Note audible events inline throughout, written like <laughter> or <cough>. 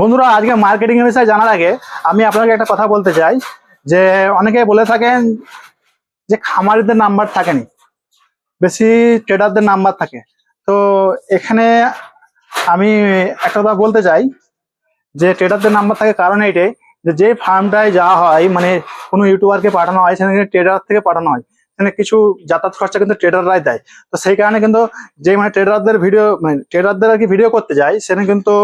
বন্ধুরা, আজকে মার্কেটিং এর বিষয়ে জানার আগে আমি আপনাকে একটা কথা বলতে চাই, যে অনেকে বলে থাকেন যে খামারিদের নাম্বার থাকেনি, বেশি ট্রেডারদের নাম্বার থাকে। তো এখানে আমি একটা কথা বলতে চাই, যে ট্রেডারদের নাম্বার থাকে কারণ এইটাই যে যে ফার্মটায় যাওয়া হয় মানে কোনো ইউটিউবারকে পাঠানো হয়, সেখানে ট্রেডার থেকে পাঠানো হয়। সেখানে কিছু যাতায়াত খরচা কিন্তু ট্রেডাররাই দেয়। তো সেই কারণে কিন্তু যে মানে ট্রেডারদের ভিডিও মানে ট্রেডারদের আর কি ভিডিও করতে যায়, সেখানে কিন্তু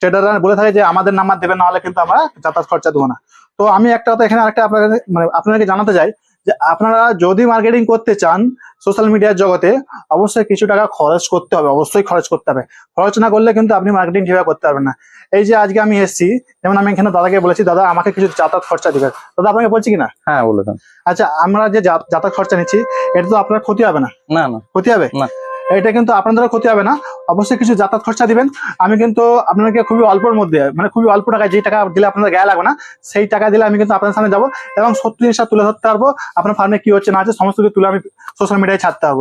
ট্রেডাররা বলে থাকে যে আমাদের নাম্বার দেবেন নাহলে কিন্তু আমরা যাতায়াত খরচা দেবো না। তো আমি একটা কথা এখানে আরেকটা আপনাকে মানে আপনাদেরকে জানাতে চাই যে আপনারা যদি মার্কেটিং করতে চান সোশ্যাল মিডিয়ার জগতে অবশ্যই কিছু টাকা খরচ করতে হবে অবশ্যই খরচ করতে হবে। খরচ না করলে কিন্তু আপনি মার্কেটিং ঠিকভাবে করতে পারবেন না। এই যে আজকে আমি এসেছি যেমন আমি এখানে দাদাকে বলেছি দাদা আমাকে কিছু যাতায়াত খরচা দিবেন। দাদা আপনাকে বলছি কিনা হ্যাঁ বলে আচ্ছা আমরা যে যাতায়াত খরচা নিচ্ছি এটা তো আপনার ক্ষতি হবে না? না না। ক্ষতি হবে? না। এটা কিন্তু আপনাদেরও ক্ষতি হবে না। অবশ্যই কিছু যাতায়াত খরচা দিবেন। আমি কিন্তু আপনাকে খুবই অল্পর মধ্যে মানে খুবই অল্প টাকায় যে টাকা দিলে আপনাদের গায়ে লাগবে না সেই টাকা দিলে আমি কিন্তু আপনার সামনে যাব এবং সত্যি জিনিসটা তুলে ধরতে পারব। আপনার ফার্মে কি হচ্ছে না আছে সমস্ত কিছু তুলে আমি সোশ্যাল মিডিয়ায় ছাড়তে পারব।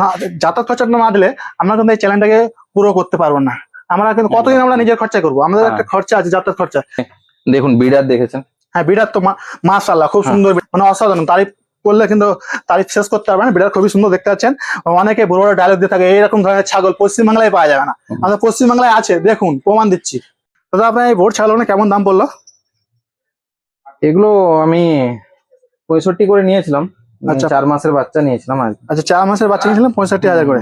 না যাতায়াত খরচাটা না দিলে আমরা কিন্তু এই চ্যানেলটাকে পুরো করতে পারব না। আমরা কিন্তু কতদিন আমরা নিজের খরচা করব? আমাদের একটা খরচা আছে যাতায়াত খরচা। দেখুন বিডার দেখেছেন। হ্যাঁ বিরাট তো মাশাল্লাহ খুব হ্যাঁ। সুন্দর মানে অসাধারণ। তারিফ করলে কিন্তু তারিফ শেষ করতে পারবে না। বিরাট খুবই সুন্দর দেখতে পাচ্ছেন। অনেকে বড় বড় ডায়লগ দিয়ে থাকে এইরকম ধরনের ছাগল পশ্চিমবাংলায় পাওয়া যাবে না। আমাদের পশ্চিমবাংলায় আছে দেখুন প্রমাণ দিচ্ছি। দাদা আপনার এই ভোট ছাগল কেমন দাম পড়ল? এগুলো আমি পঁয়ষট্টি করে নিয়েছিলাম। আচ্ছা। চার মাসের বাচ্চা নিয়েছিলাম আর আচ্ছা চার মাসের বাচ্চা নিয়েছিলাম পঁয়ষট্টি হাজার করে।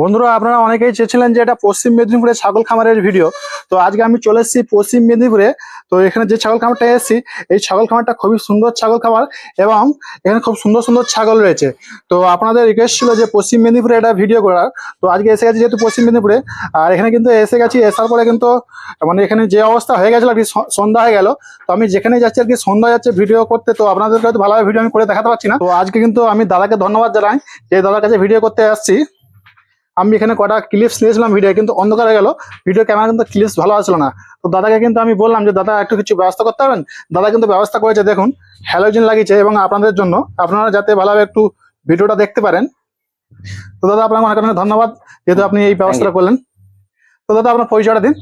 বন্ধুরা, আপনারা অনেকেই চেয়েছিলেন যে এটা পশ্চিম মেদিনীপুরের ছাগল খামারের ভিডিও তো আজকে আমি চলে এসেছি পশ্চিম মেদিনীপুরে। তো এখানে যে ছাগল খামারটা এসেছি, এই ছাগল খামারটা খুবই সুন্দর ছাগল খামার এবং এখানে খুব সুন্দর সুন্দর ছাগল রয়েছে। তো আপনাদের রিকোয়েস্ট ছিল যে পশ্চিম মেদিনীপুরে এটা ভিডিও করার। তো আজকে এসে গেছি যেহেতু পশ্চিম মেদিনীপুরে, আর এখানে কিন্তু এসে গেছি আসার পরে কিন্তু মানে এখানে যে অবস্থা হয়ে গেছিল আর কি সন্ধ্যা হয়ে গেল। তো আমি যেখানে যাচ্ছি আর কি, সন্ধ্যা যাচ্ছে ভিডিও করতে। তো আপনাদেরকে হয়তো ভালোভাবে ভিডিও আমি করে দেখাতে পারছি না। তো আজকে কিন্তু আমি দাদাকে ধন্যবাদ জানাই যে দাদার কাছে ভিডিও করতে আসছি। আমি এখানে কটা ক্লিপস নিয়েছিলাম ভিডিও কিন্তু অন্ধকার হয়ে গেল। ভিডিও ক্যামেরা কিন্তু ক্লিপস ভালো আসলো না। তো দাদাকে কিন্তু আমি বললাম যে দাদা একটু কিছু ব্যবস্থা করতে পারবেন? দাদা কিন্তু ব্যবস্থা করেছে দেখুন হ্যালোজিন লাগিয়েছে এবং আপনাদের জন্য আপনারা যাতে ভালোভাবে একটু ভিডিওটা দেখতে পারেন। তো দাদা আপনাকে অনেক অনেক ধন্যবাদ যেহেতু আপনি এই ব্যবস্থাটা করলেন। তো দাদা আপনার পরিচয়টা দিন।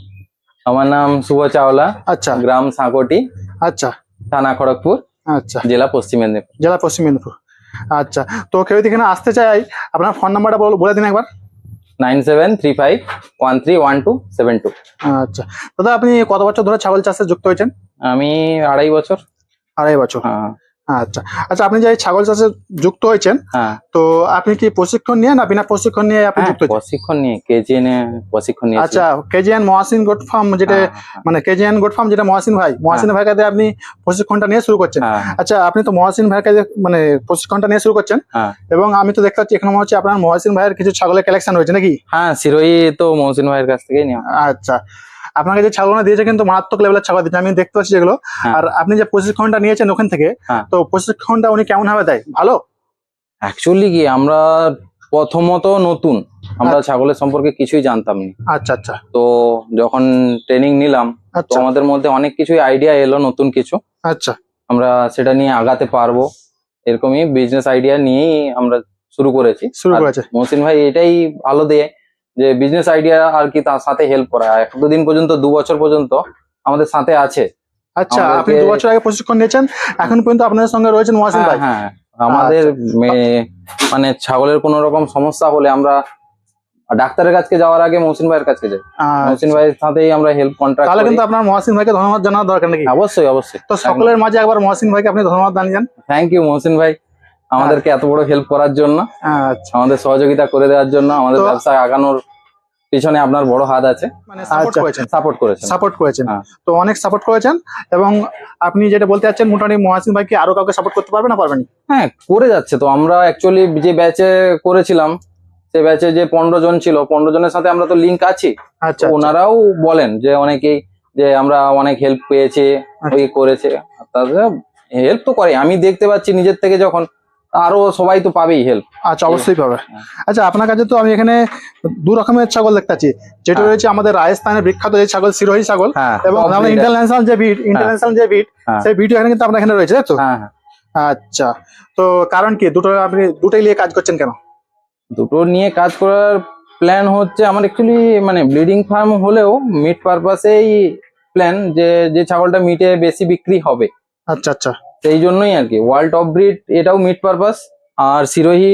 আমার নাম শুভ চাওলা আচ্ছা। গ্রাম সাঁকটি আচ্ছা। থানা খড়গপুর আচ্ছা। জেলা পশ্চিম মেদিনীপুর। জেলা পশ্চিম মেদিনীপুর। আচ্ছা। তো কেউ এখানে আসতে চাই আপনার ফোন নাম্বারটা বল- বলে দিন একবার। Nine seven three five one three one two seven two. আচ্ছা। দাদা আপনি কত বছর ধরে ছাগল চাষে যুক্ত হয়েছেন? আমি আড়াই বছর। আড়াই বছর। হ্যাঁ। আচ্ছা আচ্ছা আপনি যে ছাগল চাষে যুক্ত হয়েছেন হ্যাঁ। তো আপনি কি প্রশিক্ষণ নিয়ে না বিনা প্রশিক্ষণ নিয়ে আপনি হ্যাঁ, যুক্ত প্রশিক্ষণ নিয়ে কেজিএন প্রশিক্ষণ নিয়ে আচ্ছা কেজিএন মহাসিন গোট ফার্ম যেটা মানে কেজিএন গোট ফার্ম যেটা মহাসিন ভাই মহাসিন ভাই কাছে আপনি প্রশিক্ষণটা নিয়ে শুরু করছেন। হ্যাঁ। আচ্ছা আপনি তো মহাসিন ভাইয়ের কাছে মানে প্রশিক্ষণটা নিয়ে শুরু করছেন। হ্যাঁ। এবং আমি তো দেখতে পাচ্ছি এখানে মনে হচ্ছে আপনার মহাসিন ভাইয়ের কিছু ছাগলের কালেকশন রয়েছে নাকি? হ্যাঁ শিরোই তো মহসিন ভাইয়ের কাছ থেকেই আচ্ছা আপনাকে যে ছাগলটা দিয়েছে কিন্তু মারাত্মক লেভেলের ছাগল দিয়েছে আমি দেখতে পাচ্ছি যেগুলো। হ্যাঁ। আর আপনি যে প্রশিক্ষণটা নিয়েছেন ওখান থেকে হ্যাঁ। তো প্রশিক্ষণটা উনি কেমন ভাবে দেয়? ভালো? অ্যাকচুয়ালি কি আমরা প্রথমত নতুন আমরা ছাগলের সম্পর্কে কিছুই জানতাম না। আচ্ছা আচ্ছা। তো যখন ট্রেনিং নিলাম তো আচ্ছা। আমাদের মধ্যে অনেক কিছুই আইডিয়া এলো নতুন কিছু। আচ্ছা। আমরা সেটা নিয়ে আগাতে পারব এরকমই বিজনেস আইডিয়া নিয়েই আমরা শুরু করেছি। শুরু করেছে। মহসিন ভাই এটাই ভালো দেয়। যে বিজনেস আইডিয়া আর কি তার সাথে হেল্প করা। এতদিন পর্যন্ত দু বছর পর্যন্ত আমাদের সাথে আছে। আচ্ছা আপনি দু বছর আগে প্রশিক্ষণ নিয়েছেন এখন পর্যন্ত আপনাদের সঙ্গে রয়েছেন মহাসিন হ্যাঁ ভাই। হ্যাঁ আমাদের মে- মানে ছাগলের কোন রকম সমস্যা হলে আমরা ডাক্তারের কাছে যাওয়ার আগে মহসিন ভাইয়ের কাছে যাই। আহ, মহসিন ভাইয়ের সাথেই আমরা হেল্প কন্ট্রাক্ট তাহলে কিন্তু আপনার মহাসিন ভাইকে ধন্যবাদ জানার দরকার নাকি? অবশ্যই অবশ্যই। তো সকলের মাঝে একবার মহাসিন ভাইকে আপনি ধন্যবাদ জানিয়ে যান থ্যাংক ইউ মহসিন ভাই। আমাদেরকে এত বড় হেল্প করার জন্য আচ্ছা। আমাদের সহযোগিতা করে দেওয়ার জন্য আমাদের তো- ব্যবসা আগানোর পিছনে আপনার বড় হাত আছে। মানে সাপোর্ট আচ্ছা। করেছেন। সাপোর্ট করেছেন। সাপোর্ট করেছেন। হ্যাঁ। তো অনেক সাপোর্ট করেছেন এবং আপনি যেটা বলতে চাচ্ছেন মোটামুটি মহাসিন ভাই কি আরও কাউকে সাপোর্ট করতে পারবে না পারবেন? হ্যাঁ করে যাচ্ছে তো। আমরা অ্যাকচুয়ালি যে ব্যাচে করেছিলাম সে ব্যাচে যে পনেরো জন ছিল পনেরো জনের সাথে আমরা তো লিঙ্ক আছি। আচ্ছা ওনারাও বলেন যে অনেকেই যে আমরা অনেক হেল্প পেয়েছি ওই করেছে। তাদের হেল্প তো করে। আমি দেখতে পাচ্ছি নিজের থেকে যখন আরও সবাই তো পাবেই হেল্প আচ্ছা অবশ্যই পাবে। হ্যাঁ। আচ্ছা আপনার কাছে তো আমি এখানে দু রকমের ছাগল দেখতে পাচ্ছি। যেটা হ্যাঁ। রয়েছে আমাদের রাজস্থানের বিখ্যাত যে ছাগল সিরোহি ছাগল হ্যাঁ এবং আমাদের ইন্টারন্যাশনাল যে বিট ইন্টারন্যাশনাল যে বিট। সেই বিট এখানে কিন্তু আপনার এখানে রয়েছে তাই তো? হ্যাঁ হ্যাঁ। আচ্ছা তো কারণ কি? দুটো আপনি দুটোই নিয়ে কাজ করছেন কেন? দুটো নিয়ে কাজ করার প্ল্যান হচ্ছে আমার অ্যাকচুয়ালি মানে ব্লিডিং ফার্ম হলেও মিট পারপাসেই প্ল্যান যে যে ছাগলটা মিটে বেশি বিক্রি হবে। আচ্ছা আচ্ছা। সেই জন্যই আর কি। ওয়ার্ল্ড অফ ব্রিড এটাও মিট পারপাস আর সিরোহি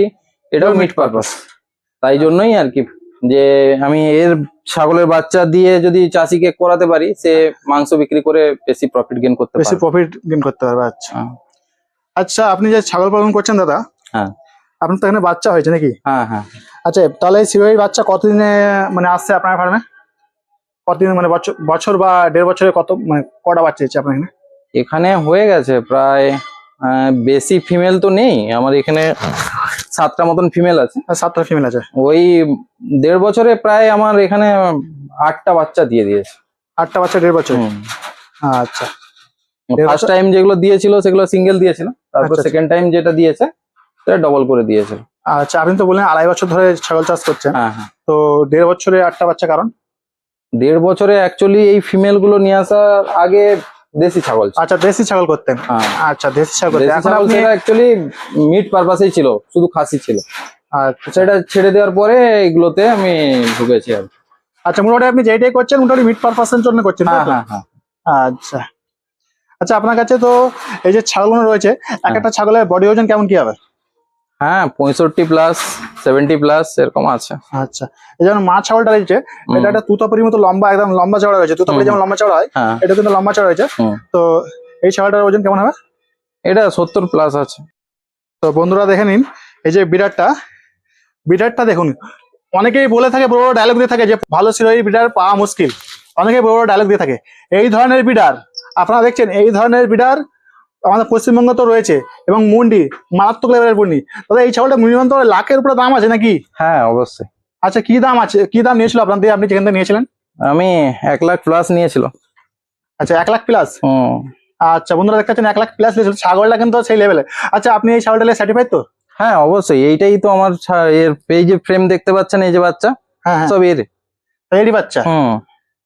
এটাও মিট পারপাস তাই জন্যই আর কি যে আমি এর ছাগলের বাচ্চা দিয়ে যদি চাষিকে করাতে পারি সে মাংস বিক্রি করে বেশি প্রফিট গেইন করতে বেশি প্রফিট গেন করতে পারবে আচ্ছা। হ্যাঁ। আচ্ছা আপনি যে ছাগল পালন করছেন দাদা হ্যাঁ। আপনার তো এখানে বাচ্চা হয়েছে নাকি? হ্যাঁ হ্যাঁ। আচ্ছা তাহলে এই সিরোহির বাচ্চা কতদিনে মানে আসছে আপনার ফার্মে কতদিন মানে বছর বছর বা দেড় বছরে কত মানে কটা বাচ্চা হচ্ছে আপনার এখানে? এখানে হয়ে গেছে প্রায় বেশি ফিমেল তো নেই। আমার এখানে সাতটা মতন ফিমেল আছে। আর সাতটা ফিমেল আছে। ওই দেড় বছরে প্রায় আমার এখানে আটটা বাচ্চা দিয়ে দিয়েছে। আটটা বাচ্চা দেড় বছর? আচ্ছা। ফার্স্ট বছর- টাইম যেগুলো দিয়েছিল সেগুলো সিঙ্গেল দিয়েছিল। তারপর আচ্ছা, আচ্ছা। সেকেন্ড টাইম যেটা দিয়েছে সেটা ডবল করে দিয়েছিল আচ্ছা আপনি তো বললেন আড়াই বছর ধরে ছাগল চাষ করছেন। হ্যাঁ হ্যাঁ। তো দেড় বছরে আটটা বাচ্চা কারণ? দেড় বছরে অ্যাকচুয়ালি এই ফিমেলগুলো নিয়ে আসার আগে দেশি ছাগল আচ্ছা দেশি ছাগল করতেন। হ্যাঁ। আচ্ছা দেশি ছাগল। এখন আপনি অ্যাকচুয়ালি মিট পারপাসেই ছিল শুধু খাসি ছিল। আচ্ছা। সেটা ছেড়ে দেওয়ার পরে এগুলোতে আমি ঢুকেছি আর আচ্ছা মোটামুটি আপনি যেটাই করছেন মোটামুটি মিট পারপাসের জন্য করছেন হ্যাঁ হ্যাঁ হ্যাঁ। আচ্ছা। আচ্ছা আপনার কাছে তো এই যে ছাগলগুলো রয়েছে এক একটা ছাগলের বডি ওজন কেমন কি হবে? হ্যাঁ পঁয়ষট্টি প্লাস সেভেন্টি প্লাস এরকম আছে। আচ্ছা এই যেমন মা ছাগলটা রয়েছে এটা একটা তুতাপুরির মতো লম্বা একদম লম্বা চড়া রয়েছে। তুতাপুরি যেমন লম্বা চড়া হয় হ্যাঁ। এটা কিন্তু লম্বা চড়া রয়েছে। তো এই ছাগলটার ওজন কেমন হবে? এটা সত্তর প্লাস আছে। তো বন্ধুরা দেখে নিন এই যে বিরাটটা বিরাটটা দেখুন। অনেকেই বলে থাকে বড় বড় ডায়লগ দিয়ে থাকে যে ভালো সিরোহি বিডার পাওয়া মুশকিল। অনেকেই বড় বড় ডায়লগ দিয়ে থাকে। এই ধরনের বিডার আপনারা দেখছেন এই ধরনের বিডার আমাদের পশ্চিমবঙ্গে তো রয়েছে এবং মুন্ডি মারাত্মক লেভেলের মুন্ডি। তবে এই ছাগলটা মিনিমাম তো লাখের উপরে দাম আছে নাকি? হ্যাঁ অবশ্যই। আচ্ছা কি দাম আছে কি দাম নিয়েছিল আপনার দিয়ে? আপনি যেখান থেকে নিয়েছিলেন? আমি এক লাখ প্লাস নিয়েছিল। আচ্ছা এক লাখ প্লাস আচ্ছা বন্ধুরা দেখতে পাচ্ছেন এক লাখ প্লাস নিয়েছিল। ছাগলটা কিন্তু সেই লেভেলে আচ্ছা আপনি এই ছাগলটা সার্টিফাইড তো? হ্যাঁ অবশ্যই। এইটাই তো আমার এর এই যে ফ্রেম দেখতে পাচ্ছেন এই যে বাচ্চা। হ্যাঁ হ্যাঁ। সব এর। এরই বাচ্চা? হুম।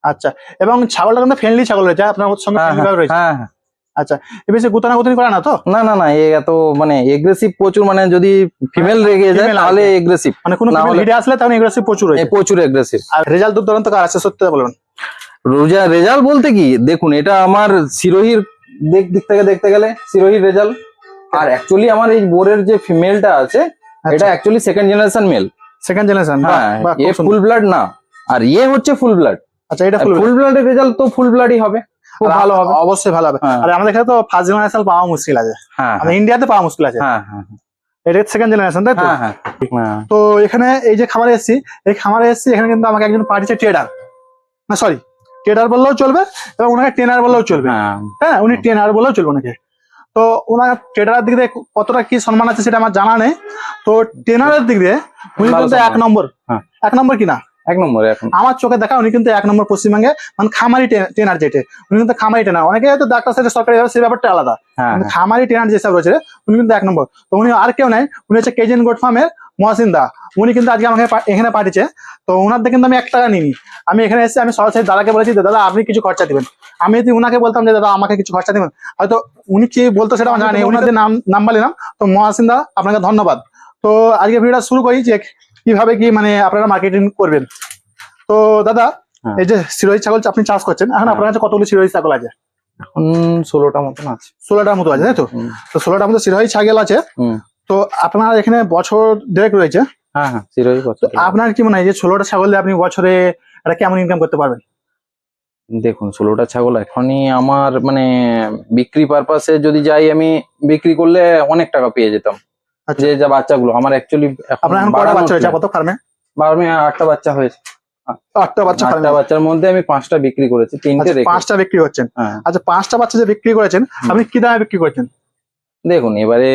আচ্ছা এবং ছাগলটা কিন্তু ফ্রেন্ডলি ছাগল রয়েছে আপনার সঙ্গে হ্যাঁ friendly ভাবে হ্যাঁ। হ্যাঁ। এ বেশি গুতানা গুতানি করে না তো? না না না এত মানে এগ্রেসিভ প্রচুর মানে যদি ফিমেল রেগে যায় তাহলে এগ্রেসিভ মানে কোনো হলে- আসলে তখন এগুলো প্রচুর রয়েছে প্রচুর এগ্রেসিভ আর রেজাল্ট দূর দূরান্ত কার আছে সত্যি বলুন রোজা রেজাল্ট বলতে কি? দেখুন এটা আমার সিরোহির দিক দিক থেকে দেখতে গেলে সিরোহির রেজাল্ট। আর অ্যাকচুয়ালি আমার এই বোরের যে ফিমেলটা আছে আচ্ছা। এটা actually second generation male second generation হ্যাঁ এ ফুল ব্লাড না। আর ইয়ে হচ্ছে ফুল ব্লাড আচ্ছা এটা ফুল ব্লাডের রেজাল্ট তো ফুল ব্লাডই হবে। খুব ভালো হবে। অবশ্যই ভালো হবে। হ্যাঁ। আর আমাদের এখানে তো ফার্স্ট জেনারেশন পাওয়া মুশকিল আছে। হ্যাঁ ইন্ডিয়াতে পাওয়া মুশকিল আছে। হ্যাঁ এটা সেকেন্ড জেনারেশন তাই তো? তো এখানে এই যে খামারে এসেছি এই খামারে এসেছি এখানে কিন্তু আমাকে একজন পাঠিয়েছে ট্রেডার না সরি ট্রেডার বললেও চলবে এবং ওনাকে ট্রেনার বললেও চলবে। হ্যাঁ। উনি ট্রেনার বলেও চলবে ওনাকে। তো ওনার ট্রেডারের দিক দিয়ে কতটা কি সম্মান আছে সেটা আমার জানা নেই। তো ট্রেনারের দিক দিয়ে উনি কিন্তু এক নম্বর। এক নম্বর কিনা এক নম্বর এখন। আমার চোখে দেখা উনি কিন্তু এক নম্বর পশ্চিমবঙ্গে মানে খামারি ট্রেনার যেটা। উনি কিন্তু খামারি ট্রেনার অনেকে হয়তো ডাক্তার সাথে সরকারি সেই ব্যাপারটা আলাদা। হ্যাঁ কিন্তু খামারি ট্রেনার যেসব রয়েছে উনি কিন্তু এক নম্বর। তো উনি আর কেউ নাই উনি হচ্ছে কেজেন গোট ফার্মের মহাসিন দা উনি কিন্তু আজকে আমাকে এখানে পাঠিয়েছে। তো ওনার কিন্তু আমি এক টাকা নিইনি। আমি এখানে এসে আমি সরাসরি দাদাকে বলেছি দাদা আপনি কিছু খরচা দিবেন। আমি যদি উনাকে বলতাম যে দাদা আমাকে কিছু খরচা দিবেন। হয়তো উনি কি বলতো সেটা আমার জানা নেই। ওনাদের নাম নাম্বার নিলাম তো মহাসিন দা আপনাকে ধন্যবাদ। তো আজকে ভিডিওটা শুরু করি যে কীভাবে কি মানে আপনারা মার্কেটিং করবেন? তো দাদা হ্যাঁ। এই যে সিরোহি ছাগল আপনি চাষ করছেন এখন হ্যাঁ। আপনার কাছে কতগুলো সিরোহি ছাগল আছে? এখন ষোলোটা মতন আছে। ষোলোটার মতো আছে তাই তো? তো ষোলোটার মতো সিরোহি ছাগল আছে। তো আপনার এখানে বছর দেড়েক রয়েছে। হ্যাঁ হ্যাঁ আপনার কি মনে হয় যে ষোলোটা ছাগল দিয়ে আপনি বছরে একটা কেমন ইনকাম করতে পারবেন? দেখুন ষোলোটা ছাগল এখনই আমার মানে বিক্রি পারপাসে যদি যাই আমি বিক্রি করলে অনেক টাকা পেয়ে যেতাম। যে যা বাচ্চাগুলো আমার অ্যাকচুয়ালি আপনার এখন কটা বাচ্চা হয়েছে আপাতত ফার্মে বারো আটটা বাচ্চা হয়েছে। আটটা বাচ্চা আটটা বাচ্চার মধ্যে আমি পাঁচটা বিক্রি করেছি তিনটে পাঁচটা বিক্রি করছেন হ্যাঁ। আচ্ছা পাঁচটা বাচ্চা যে বিক্রি করেছেন আপনি কি দামে বিক্রি করছেন? দেখুন এবারে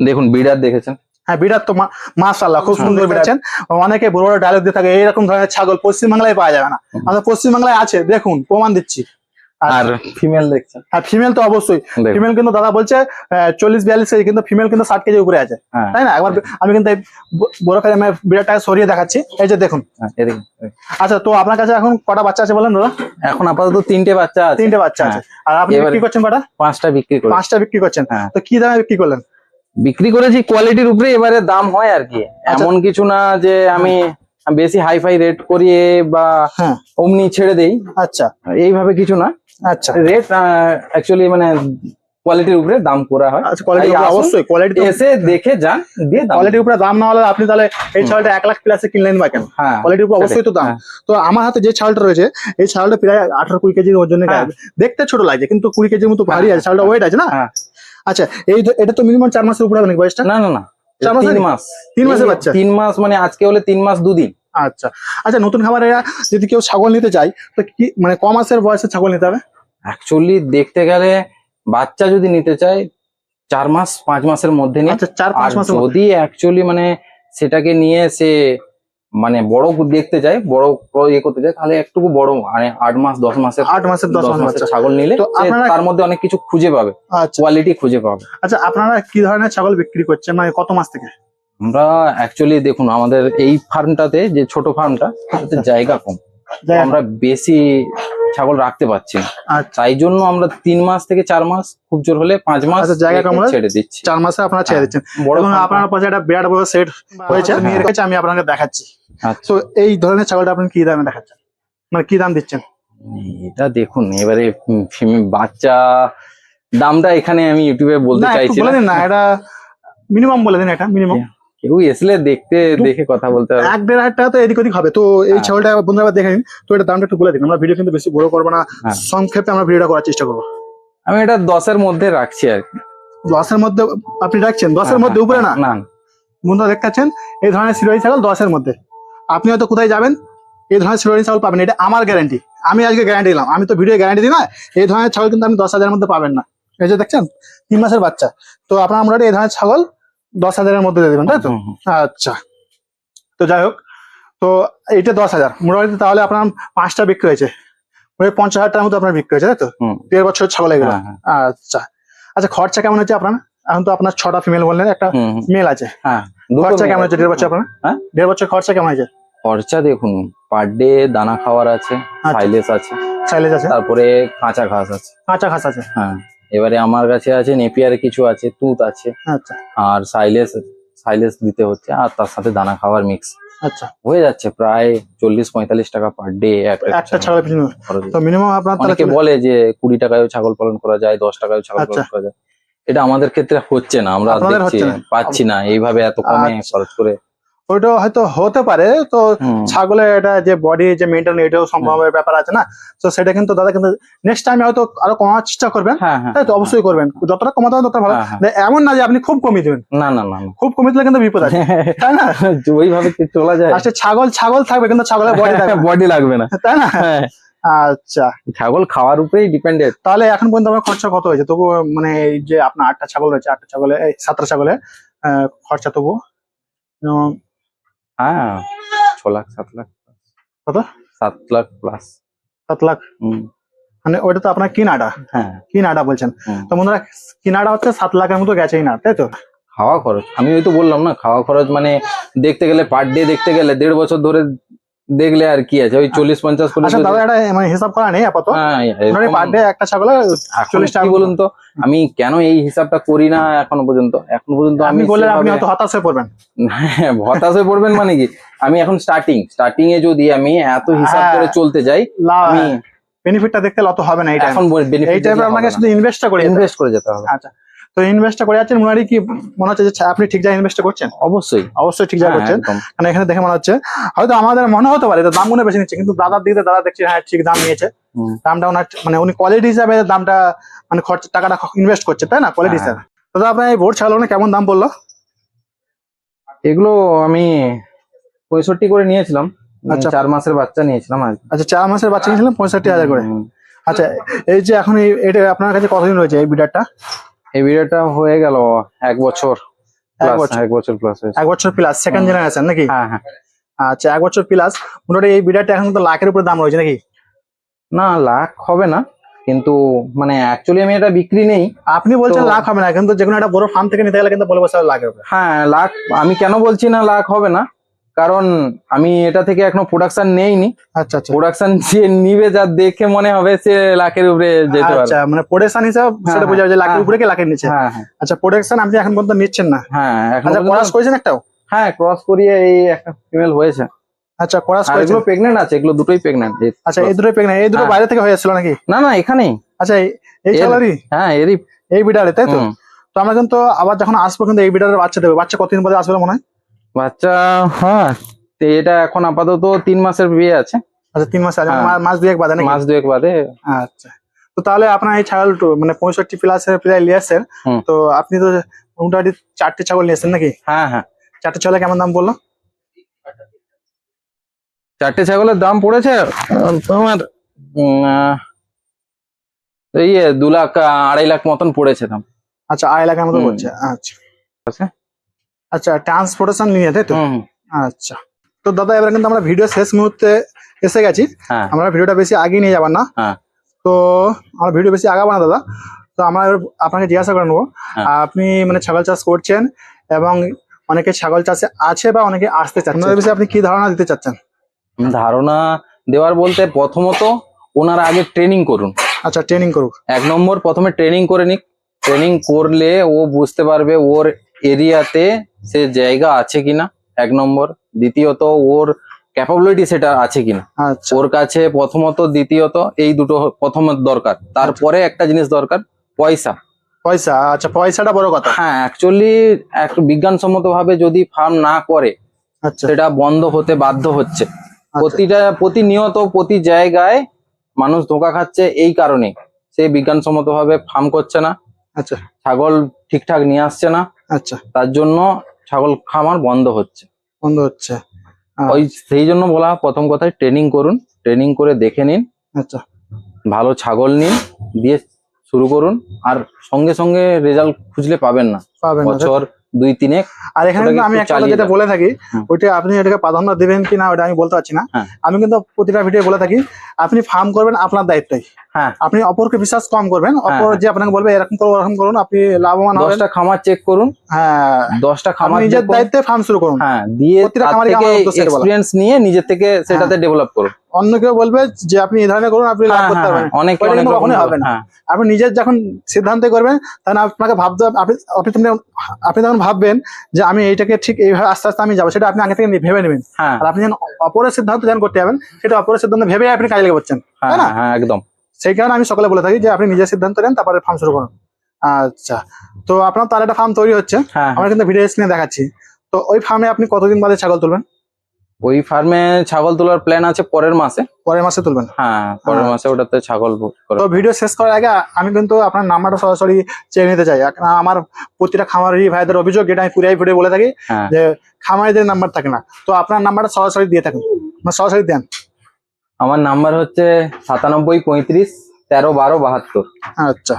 দেখুন বিডার দেখেছেন? হ্যাঁ বিরাট তো মাশাল্লাহ খুব হ্যাঁ, সুন্দর। বেড়েছেন। অনেকে বড় বড় ডায়লগ দিয়ে থাকে এইরকম ধরনের ছাগল পশ্চিমবাংলায় পাওয়া যাবে না। আমাদের পশ্চিমবাংলায় আছে দেখুন প্রমাণ দিচ্ছি। আর ফিমেল দেখছেন। আর ফিমেল তো অবশ্যই। ফিমেল কিন্তু দাদা বলছে চল্লিশ বিয়াল্লিশ কেজি কিন্তু ফিমেল কিন্তু ষাট কেজি উপরে আছে। হ্যাঁ। তাই না? একবার আমি কিন্তু বড় ফেলে আমি সরিয়ে দেখাচ্ছি। এই যে দেখুন। হ্যাঁ। আচ্ছা তো আপনার কাছে এখন কটা বাচ্চা আছে বলেন দাদা? এখন আপাতত তিনটে বাচ্চা আছে। তিনটে বাচ্চা আছে। আর আপনি বিক্রি করছেন কটা? পাঁচটা বিক্রি করে পাঁচটা বিক্রি করছেন। হ্যাঁ। তো কি দামে বিক্রি করলেন? বিক্রি করেছি কোয়ালিটির উপরে এবারে দাম হয় আর কি। আচ্ছা। এমন কিছু না যে আমি বেশি হাই ফাই রেট করিয়ে বা হ্যাঁ। অমনি ছেড়ে দেই। আচ্ছা। এইভাবে কিছু না। আচ্ছা। রেট অ্যাকচুয়ালি মানে কোয়ালিটির উপরে দাম করা হয়। আচ্ছা কোয়ালিটি অবশ্যই কোয়ালিটি এসে দেখে যান দিয়ে দাম কোয়ালিটির উপরে দাম না হলে আপনি তাহলে এই ছাগলটা এক লাখ প্লাসে কিনলেন বা কেন? হ্যাঁ। কোয়ালিটির উপর অবশ্যই তো দাম। হ্যাঁ। তো আমার হাতে যে ছাগলটা রয়েছে এই ছাগলটা প্রায় আঠারো কুড়ি কেজির ওজনে হ্যাঁ। দেখতে ছোট লাগছে কিন্তু কুড়ি কেজির মতো ভারী হ্যাঁ, আছে ছাগলটা ওয়েট আছে না। আচ্ছা এই এটা তো মিনিমাম চার মাসের উপরে হবে নাকি বয়সটা? না না না। চার তিন মাসের? মাস। তিন মাসের বাচ্চা? তিন মাস মানে আজকে হলে তিন মাস দুদিন। আচ্ছা। আচ্ছা নতুন খামারেরা যদি কেউ ছাগল নিতে চায় তো কি মানে ক মাসের বয়সে ছাগল নিতে হবে? অ্যাকচুয়ালি দেখতে গেলে বাচ্চা যদি নিতে চায় চার মাস পাঁচ মাসের মধ্যে নিয়ে আচ্ছা চার পাঁচ মাসের যদি অ্যাকচুয়ালি মানে সেটাকে নিয়ে সে মানে বড় দেখতে চায় বড় ইয়ে করতে চায় তাহলে একটু বড় মানে আট মাস দশ মাসের আট মাসের দশ মাসের ছাগল নিলে তার মধ্যে অনেক কিছু খুঁজে পাবে আচ্ছা। কোয়ালিটি খুঁজে পাবে। আচ্ছা আপনারা কি ধরনের ছাগল বিক্রি করছেন? মানে কত মাস থেকে? আমরা অ্যাকচুয়ালি দেখুন আমাদের এই ফার্মটাতে যে ছোট ফার্মটা তাতে জায়গা কম। আমরা বেশি ছাগল রাখতে পারছি আচ্ছা। তাই জন্য আমরা তিন মাস থেকে চার মাস খুব জোর হলে পাঁচ মাস আচ্ছা, জায়গা কম ছেড়ে দিচ্ছি। চার মাসে আপনারা ছেড়ে হ্যাঁ। দিচ্ছেন। বড় দেখুন আপনার পাশে একটা বিরাট বড় সেট হয়েছে হ্যাঁ। নিয়ে রেখেছে আমি আপনাকে দেখাচ্ছি। আচ্ছা। তো এই ধরনের ছাগলটা আপনি কি দামে দেখাচ্ছেন? মানে কি দাম দিচ্ছেন? এটা দেখুন এবারে বাচ্চা দামটা এখানে আমি ইউটিউবে বলতে চাইছি না। এটা মিনিমাম বলে দিন এটা মিনিমাম কেউ এসলে দেখতে দেখে কথা বলতে হবে। এক দেড় হাজার টাকা তো এদিক ওদিক হবে। তো এই হ্যাঁ। ছাগলটা বন্ধুরা দেখে নিন। তো এটা দামটা একটু বলে দিন। আমরা ভিডিও কিন্তু বেশি বড় করব না। হ্যাঁ। সংক্ষেপে আমরা ভিডিওটা করার চেষ্টা করব। আমি এটা দশের মধ্যে রাখছি আর দশের মধ্যে আপনি রাখছেন? দশের হ্যাঁ, মধ্যে উপরে না? না। বন্ধুরা দেখতে পাচ্ছেন? এই ধরনের সিরোহী ছাগল দশের মধ্যে। আপনি হয়তো কোথায় যাবেন এই ধরনের সিরোহী ছাগল পাবেন। এটা আমার গ্যারান্টি আমি আজকে গ্যারান্টি দিলাম। আমি তো ভিডিও গ্যারান্টি দিই না। এই ধরনের ছাগল কিন্তু আপনি দশ হাজারের মধ্যে পাবেন না। এই যে দেখছেন? তিন মাসের বাচ্চা। তো আপনার মোটামুটি এই ধরনের ছাগল দশ হাজারের মধ্যে দিয়ে দেবেন তাই তো। আচ্ছা। তো যাই হোক তো এইটা দশ হাজার। মোটামুটি তাহলে আপনার পাঁচটা বিক্রি হয়েছে। পঞ্চাশ হাজার টাকার মতো আপনার বিক্রি হয়েছে তাই তো? দেড় বছর ছাগল এগুলো। হ্যাঁ, হ্যাঁ। আচ্ছা। আচ্ছা খরচা কেমন হচ্ছে আপনার? এখন তো আপনার ছটা ফিমেল বললেন একটা। মেল আছে। হ্যাঁ খরচা কেমন হচ্ছে দেড় বছর আপনার? দেড় বছর খরচা কেমন হয়েছে? খরচা দেখুন পার ডে দানা খাওয়ার আছে আচ্ছা। সাইলেস আছে। সাইলেস আছে। তারপরে কাঁচা ঘাস আছে। কাঁচা ঘাস আছে। হ্যাঁ। এবারে আমার কাছে আছে নেপিয়ার কিছু আছে তুত আছে। আচ্ছা। আর সাইলেস সাইলেস দিতে হচ্ছে আর তার সাথে দানা খাওয়ার মিক্স আচ্ছা। হয়ে যাচ্ছে প্রায় চল্লিশ পঁয়তাল্লিশ টাকা পার ডে একটা তো মিনিমাম আপনার অনেকে বলে যে কুড়ি টাকায়ও ছাগল পালন করা যায় দশ টাকায়ও ছাগল আচ্ছা। পালন করা যায়। এটা আমাদের ক্ষেত্রে হচ্ছে না আমরা দেখছি পাচ্ছি না এইভাবে এত কমে আচ্ছা। খরচ করে ওইটা হয়তো হতে পারে। তো ছাগলের এটা যে বডি যে মেনটেন এটাও সম্ভবের ব্যাপার আছে না? তো সেটা কিন্তু দাদা কিন্তু নেক্সট টাইমে হয়তো আরও কমার চেষ্টা করবেন। হ্যাঁ হ্যাঁ তাই তো অবশ্যই করবেন। যতটা কমাতে হবে ততটা ভালো। হ্যাঁ, হ্যাঁ। এমন না যে আপনি খুব কমিয়ে দেবেন। না না না খুব কমিয়ে দিলে কিন্তু বিপদ আছে। <laughs> তাই না? ওইভাবে চলা যায়? লাস্টে ছাগল ছাগল থাকবে কিন্তু ছাগলের বডি বডি <laughs> লাগবে না। তাই না? হ্যাঁ, আচ্ছা। ছাগল খাওয়ার উপরেই ডিপেন্ডেড তাহলে এখন পর্যন্ত আমার খরচা কত হয়েছে? তবু মানে এই যে আপনার আটটা ছাগল রয়েছে আটটা ছাগলে সাতটা ছাগলে খরচা তবু হ্যাঁ ছ লাখ সাত লাখ কত? সাত লাখ প্লাস সাত লাখ? হুম। মানে ওইটা তো আপনার কিনাটা হ্যাঁ। কিনাটা বলছেন। তো বন্ধুরা কিনাটা হচ্ছে সাত লাখের মতো গেছেই না তাই তো? খাওয়া খরচ। আমি ওই তো বললাম না খাওয়া খরচ মানে দেখতে গেলে পার ডে দেখতে গেলে দেড় বছর ধরে দেখলে আর কি আছে? ওই চল্লিশ পঞ্চাশ আচ্ছা দাদা এটা মানে হিসাব করা নেই আপাতত। হ্যাঁ, মানে পার ডে একটা ছাগলে চল্লিশ টাকা বলুন তো? আমি কেন এই হিসাবটা করি না এখনও পর্যন্ত? এখন পর্যন্ত আমি আপনি হয়তো হতাশ হয়ে পড়বেন। হ্যাঁ, হতাশ হয়ে পড়বেন মানে কি? আমি এখন স্টার্টিং স্টার্টিং এ যদি আমি এত হিসাব হ্যাঁ। করে চলতে যাই আমি বেনিফিটটা দেখতে অত হবে না এই টাইম এখন এই টাইমে আপনাকে শুধু ইনভেস্টটা করে ইনভেস্ট করে যেতে হবে। আচ্ছা। তো ইনভেস্টটা করে যাচ্ছেন মনে কি মনে হচ্ছে যে আপনি ঠিক জায়গায় ইনভেস্ট করছেন। অবশ্যই। অবশ্যই ঠিক জায়গায় হ্যাঁ, করছেন। মানে এখানে দেখে মনে হচ্ছে হয়তো আমাদের মনে হতে পারে দাম মনে বেশি নিচ্ছে কিন্তু দাদার দিকে দাদা দেখছি হ্যাঁ ঠিক দাম নিয়েছে। দামটা ওনার মানে উনি কোয়ালিটি হিসাবে দামটা মানে খরচ টাকাটা ইনভেস্ট করছে তাই না? কোয়ালিটি হ্যাঁ। হিসাবে। দাদা আপনার এই বোর্ড না? কেমন দাম বলল এগুলো আমি পঁয়ষট্টি করে নিয়েছিলাম। আচ্ছা। চার মাসের বাচ্চা নিয়েছিলাম আচ্ছা চার মাসের বাচ্চা নিয়েছিলেন পঁয়ষট্টি হাজার করে। আচ্ছা এই যে এখন এটা আপনার কাছে কতদিন রয়েছে এই বিডারটা এই ভিডিওটা হয়ে গেল এক বছর এক বছর। প্লাস এক বছর প্লাস সেকেন্ড জেনারেশন নাকি? হ্যাঁ হ্যাঁ। আচ্ছা এক বছর প্লাস মোটামুটি এই এখন তো লাখের উপরে দাম রয়েছে নাকি? না লাখ হবে না কিন্তু মানে অ্যাকচুয়ালি আমি এটা বিক্রি নেই। আপনি বলছেন লাখ হবে না কিন্তু যে কোনো একটা বড় ফার্ম থেকে নিতে গেলে কিন্তু বলে বসে লাখের উপরে। হ্যাঁ লাখ আমি কেন বলছি না লাখ হবে না? কারণ আমি এটা থেকে এখনও প্রোডাকশন নেইনি। আচ্ছা আচ্ছা। প্রোডাকশন যে নিবে যা দেখে মনে হবে সে লাখের উপরে যেতে পারবে। আচ্ছা মানে প্রোডাকশন হিসাব সেটা হ্যাঁ, বোঝা যায় যে লাখের হ্যাঁ, উপরে কি লাখের নিচে। হ্যাঁ হ্যাঁ। আচ্ছা প্রোডাকশন আপনি এখন পর্যন্ত নিচ্ছেন না। হ্যাঁ এখন আচ্ছা ক্রস করেছেন একটাও? হ্যাঁ ক্রস করিয়ে এই একটা ফিমেল হয়েছে। আচ্ছা ক্রস করেছেন এগুলো প্রেগনেন্ট আছে এগুলো দুটোই প্রেগনেন্ট আচ্ছা এই দুটো প্রেগনেন্ট এই দুটো হ্যাঁ। বাইরে থেকে হয়ে এসেছিল নাকি? না না এখানেই। আচ্ছা এই- ছাগলেরই হ্যাঁ এরই। এই বিড়ালে তাই তো? তো আমরা কিন্তু আবার যখন আসব কিন্তু এই বিড়ালের বাচ্চা দেবে। বাচ্চা কতদিন পরে আসবে মনে হয়? বাচ্চা হ্যাঁ তো এটা এখন আপাতত তিন মাসের বিয়ে আছে। আচ্ছা তিন মাস আগে হ্যাঁ। মা- মাস দুয়েক বাদে মাস দুয়েক বাদে। আচ্ছা। তো তাহলে আপনার এই ছাগল মানে পঁয়ষট্টি প্লাসের প্রায় নিয়ে তো আপনি তো মোটামুটি চারটে ছাগল নিয়ে এসেছেন নাকি? হ্যাঁ হ্যাঁ। চারটে ছাগলের কেমন দাম বলল চারটে ছাগলের দাম পড়েছে তোমার এই দু লাখ আড়াই লাখ মতন পড়েছে দাম। আচ্ছা আড়াই লাখের মতো। পড়ছে আচ্ছা। আচ্ছা। ট্রান্সপোর্টেশন নিয়ে তাই তো। আচ্ছা। তো দাদা এবার কিন্তু আমরা ভিডিও শেষ মুহূর্তে এসে গেছি। হ্যাঁ। আমরা ভিডিওটা বেশি আগে নিয়ে যাবার না। হ্যাঁ। তো আমরা ভিডিও বেশি আগাবো না দাদা। তো আমরা আপনাকে জিজ্ঞাসা করে নেব হ্যাঁ। আপনি মানে ছাগল চাষ করছেন এবং অনেকে ছাগল চাষে আছে বা অনেকে আসতে চাচ্ছেন বিষয়ে আপনি কি ধারণা দিতে চাচ্ছেন? ধারণা দেওয়ার বলতে প্রথমত ওনারা আগে ট্রেনিং করুন। আচ্ছা ট্রেনিং করুক। এক নম্বর প্রথমে ট্রেনিং করে নিক। ট্রেনিং করলে ও বুঝতে পারবে ওর এরিয়াতে সে জায়গা আছে কিনা? এক নম্বর। দ্বিতীয়ত ওর ক্যাপাবিলিটি সেটা আছে কিনা? আচ্ছা। ওর কাছে প্রথমত দ্বিতীয়ত এই দুটো প্রথম দরকার। তারপরে একটা জিনিস দরকার পয়সা। পয়সা আচ্ছা পয়সাটা বড় কথা। হ্যাঁ অ্যাকচুয়ালি এক বিজ্ঞানসম্মত ভাবে যদি ফার্ম না করে আচ্ছা। সেটা বন্ধ হতে বাধ্য হচ্ছে। আচ্ছা। প্রতিটা প্রতিনিয়ত প্রতি জায়গায় মানুষ ধোকা খাচ্ছে এই কারণে। সে বিজ্ঞানসম্মত ভাবে ফার্ম করছে না। আচ্ছা। ছাগল ঠিকঠাক নিয়ে আসছে না। আচ্ছা। তার জন্য ছাগল খামার বন্ধ হচ্ছে। বন্ধ হচ্ছে। ওই সেই জন্য বলা প্রথম কথায় ট্রেনিং করুন ট্রেনিং করে দেখে নিন। আচ্ছা। ভালো ছাগল নিন দিয়ে শুরু করুন। আর সঙ্গে সঙ্গে রেজাল্ট খুঁজলে পাবেন না। বছর দুই তিনেক আর এখানে কিন্তু আমি একটা যেটা বলে থাকি। ওইটা আপনি এটাকে প্রাধান্য দেবেন কি না ওটা আমি বলতে পারছি না। হ্যাঁ। আমি কিন্তু প্রতিটা ভিডিও বলে থাকি আপনি ফার্ম করবেন আপনার দায়িত্বই। আপনি অপরকে বিশ্বাস কম করবেন। অপর হ্যাঁ। যে আপনাকে বলবে এরকম করুন ওরকম করুন আপনি লাভবান হবেন। দশটা খামার চেক করুন। হ্যাঁ। দশটা খামার নিজের দায়িত্বে ফার্ম শুরু করুন। হ্যাঁ দিয়ে থেকে। এক্সপিরিয়েন্স নিয়ে নিজের থেকে সেটাতে ডেভেলপ করুন। অন্য কেউ বলবে যে আপনি এই ধরনের করুন আপনি লাভ হ্যাঁ, করতে হ্যাঁ, পারবেন। হ্যাঁ, অনেকে অনেক কখনোই হবে না। হ্যাঁ আপনি নিজের যখন সিদ্ধান্ত করবেন তখন আপনাকে ভাবতে হবে- আপনি আপনি আপনি তখন ভাববেন যে আমি এইটাকে ঠিক এইভাবে আস্তে আস্তে আমি যাব। সেটা আপনি আগে থেকে ভেবে নেবেন। হ্যাঁ। আর আপনি যখন অপরের সিদ্ধান্ত যখন করতে যাবেন সেটা অপরের সিদ্ধান্ত ভেবে আপনি কাজে লেগে পড়ছেন। হ্যাঁ তাই না? হ্যাঁ একদম। সেই কারণে আমি সকলে বলে থাকি যে আপনি নিজের সিদ্ধান্ত নেন তারপরে ফার্ম শুরু করুন। আচ্ছা তো আপনার তার একটা ফার্ম তৈরি হচ্ছে। হ্যাঁ। আমরা কিন্তু ভিডিও স্ক্রিনে দেখাচ্ছি। তো ওই ফার্মে আপনি কতদিন বাদে ছাগল তুলবেন? ওই ফার্মে ছাগল তোলার প্ল্যান আছে পরের মাসে। পরের মাসে তুলবেন? হ্যাঁ পরের আচ্ছা। মাসে ওটাতে ছাগল তো ভিডিও শেষ করার আগে আমি কিন্তু আপনার নাম্বারটা সরাসরি চেয়ে নিতে চাই। আমার প্রতিটা খামারি ভাইদের অভিযোগ যেটা আমি পুরাই ভিডিও বলে থাকি হ্যাঁ। যে খামারিদের নাম্বার থাকে না। তো আপনার নাম্বারটা সরাসরি দিয়ে থাকুন। মানে সরাসরি দেন। আমার নাম্বার হচ্ছে সাতানব্বই পঁয়ত্রিশ তেরো বারো বাহাত্তর। আচ্ছা।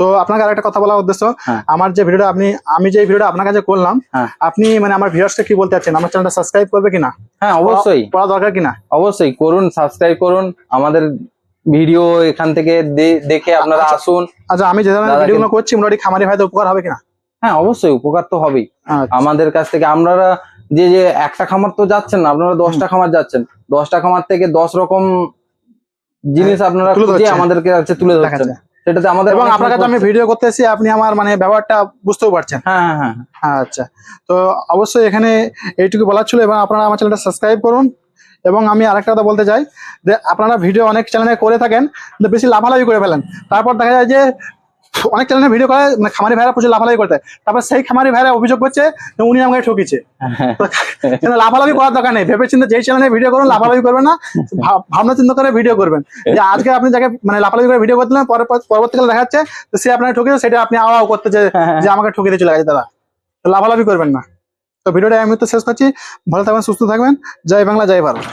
তো আপনাকে আরেকটা কথা বলার উদ্দেশ্য। হ্যাঁ। আমার যে ভিডিওটা আপনি আমি যে ভিডিওটা আপনার কাছে করলাম হ্যাঁ। আপনি মানে আমার ভিউয়ার্সকে কি বলতে চাচ্ছেন? আমার চ্যানেলটা সাবস্ক্রাইব করবে কিনা? হ্যাঁ অবশ্যই। করা দরকার কিনা? অবশ্যই করুন সাবস্ক্রাইব করুন। আমাদের ভিডিও এখান থেকে দেখে আপনারা আচ্ছা। আসুন। আচ্ছা আমি যে ধরনের ভিডিওগুলো করছি মোটামুটি খামারি ভাইদের উপকার হবে কিনা? হ্যাঁ অবশ্যই উপকার তো হবেই। আচ্ছা। আমাদের কাছ থেকে আপনারা যে যে একটা খামার তো যাচ্ছেন না আপনারা দশটা খামার যাচ্ছেন। দশটা খামার থেকে দশ রকম জিনিস আপনারা হ্যাঁ, ধরছেন। আমাদেরকে কাছে তুলে ধরছেন। সেটাতে আমাদের এবং আপনার কাছে আমি ভিডিও করতে এসেছি আপনি আমার মানে ব্যবহারটা বুঝতেও পারছেন। হ্যাঁ হ্যাঁ হ্যাঁ আচ্ছা। তো অবশ্যই এখানে এইটুকু বলার ছিল এবং আপনারা আমার চ্যানেলটা সাবস্ক্রাইব করুন। এবং আমি আরেকটা কথা বলতে চাই যে আপনারা ভিডিও অনেক চ্যানেলে করে থাকেন কিন্তু বেশি লাফালাফি করে ফেলেন। তারপর দেখা যায় যে অনেক চ্যানেলে ভিডিও করে মানে খামারি ভাইরা প্রচুর লাফালাফি করতে। তারপর সেই খামারি ভাইরা অভিযোগ করছে যে উনি আমাকে ঠকিছে লাফালাফি করার দরকার নেই? ভেবে চিন্তা যেই চ্যানেলে ভিডিও করুন, লাফালাফি করবেন না ভাব- ভাবনা চিন্তা করে ভিডিও করবেন। যে আজকে আপনি যাকে মানে লাফালাফি করে ভিডিও পরে পরবর্তীকালে দেখা যাচ্ছে সে আপনাকে ঠকেছে সেটা আপনি আওয়াও করতে যে আমাকে ঠকিয়ে চলে গেছে দাদা লাফালাফি করবেন না। তো ভিডিওটা আমি তো শেষ করছি। ভালো থাকবেন, সুস্থ থাকবেন। জয় বাংলা, জয় ভারত।